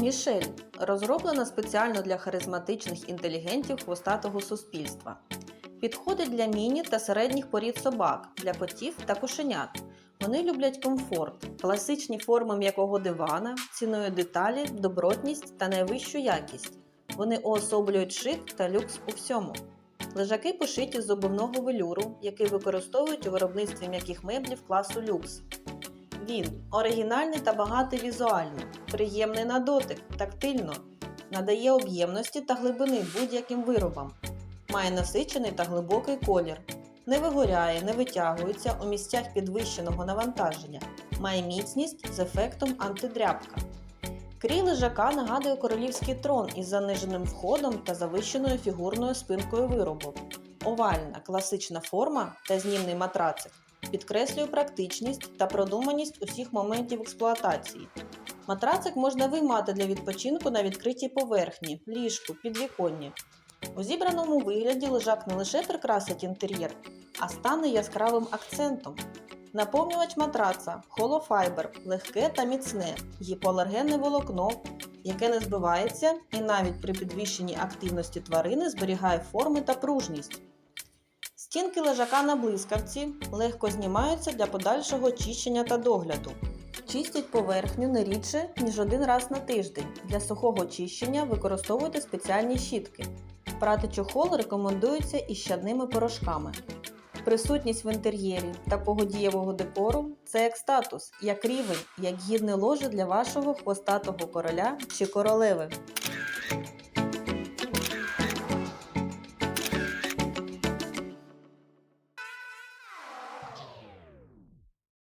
Мішель розроблена спеціально для харизматичних інтелігентів хвостатого суспільства. Підходить для міні та середніх порід собак, для котів та кошенят. Вони люблять комфорт, класичні форми м'якого дивана, ціною деталі, добротність та найвищу якість. Вони уособлюють шик та люкс у всьому. Лежаки пошиті з зубовного велюру, який використовують у виробництві м'яких меблів класу люкс. Він оригінальний та багатий візуально, приємний на дотик, тактильно, надає об'ємності та глибини будь-яким виробам, має насичений та глибокий колір, не вигоряє, не витягується у місцях підвищеного навантаження, має міцність з ефектом антидрябка. Крій лежака нагадує королівський трон із заниженим входом та завищеною фігурною спинкою виробу. Овальна класична форма та знімний матрацик підкреслює практичність та продуманість усіх моментів експлуатації. Матрацик можна виймати для відпочинку на відкритій поверхні, ліжку, підвіконні. У зібраному вигляді лежак не лише прикрасить інтер'єр, а стане яскравим акцентом. Наповнювач матраца холофайбер, легке та міцне, гіпоалергенне волокно, яке не збивається і навіть при підвищенні активності тварини зберігає форми та пружність. Стінки лежака на блискавці легко знімаються для подальшого очищення та догляду. Чистять поверхню не рідше, ніж один раз на тиждень. Для сухого очищення використовуйте спеціальні щітки. Прати чохол рекомендується із щадними порошками. Присутність в інтер'єрі такого дієвого декору це як статус, як рівень, як гідне ложе для вашого хвостатого короля чи королеви.